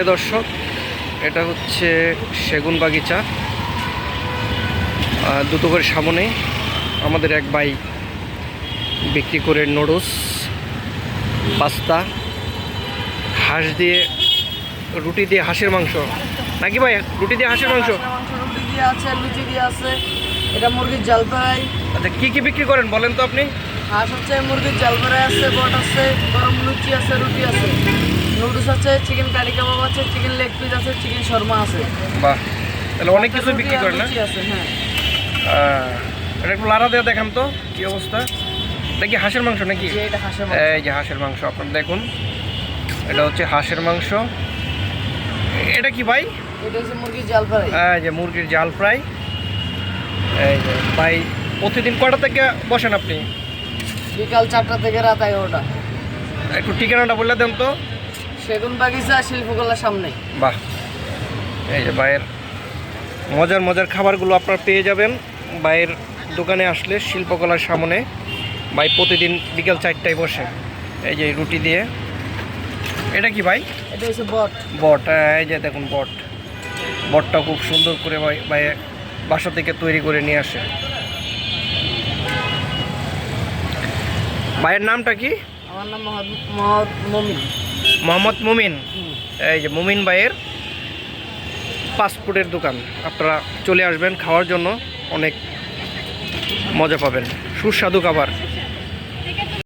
প্রিয় দর্শক এটা হচ্ছে সেগুন বাগিচা। দুটোকের সামনে আমাদের এক ভাই বিক্রি করে নুডলস পাস্তা হাঁস দিয়ে রুটি দিয়ে হাঁসের মাংস। নাকি ভাই? রুটি দিয়ে হাঁসের মাংস? হাঁসের মাংস রুটি দিয়ে আছে লুচি দিয়ে আছে এটা মুরগির জাল ফ্রাই আচ্ছা কী কী বিক্রি করেন বলেন তো আপনি? হাঁস হচ্ছে মুরগির জাল ফ্রাই আছে বট আছে গরম লুচি আছে রুটি আছে। নুডলস আছে চিকেন কারি কাবাব আছে চিকেন লেগ পিস আছে চিকেন শর্মা আছে। বাহ তাহলে অনেক কিছু বিক্রি করেন না? আছে হ্যাঁ। এটা একটু লাড়া দিয়ে দেখান তো কি অবস্থা? এটা কি হাঁসের মাংস নাকি? যে এটা হাঁসের এই যে হাঁসের মাংস আপনারা দেখুন এটা হচ্ছে হাঁসের মাংস। এটা কি ভাই? এটা হচ্ছে মুরগির জাল ফ্রাই। এই যে মুরগির জাল ফ্রাই। এই যে ভাই প্রতিদিন কটা থেকে বসেন আপনি? বিকাল চারটা থেকে রাত এগারোটা। একটু ঠিকানাটা বলে দেন তো। সেগুন বাগিচা শিল্পকলার সামনে। বাহ। এই যে ভাইয়ের মজার মজার খাবারগুলো আপনারা পেয়ে যাবেন। ভাইয়ের দোকানে আসলে শিল্পকলার সামনে। ভাই প্রতিদিন বিকেল চারটায় বসে। এই যে রুটি দিয়ে। এটা কি ভাই? এটা হচ্ছে বট। বট এই যে দেখুন বট। বটটা খুব সুন্দর করে ভাই ভাই বাসা থেকে তৈরি করে নিয়ে আসে। ভাইয়ের নামটা কি? আমার নাম মোহাম্মদ মমিন মোহাম্মদ মুমিন। এই যে মুমিন ভাইয়ের পাসপোর্টের দোকান। আপনারা চলে আসবেন, খাওয়ার জন্য অনেক মজা পাবেন। সুস্বাদু খাবার।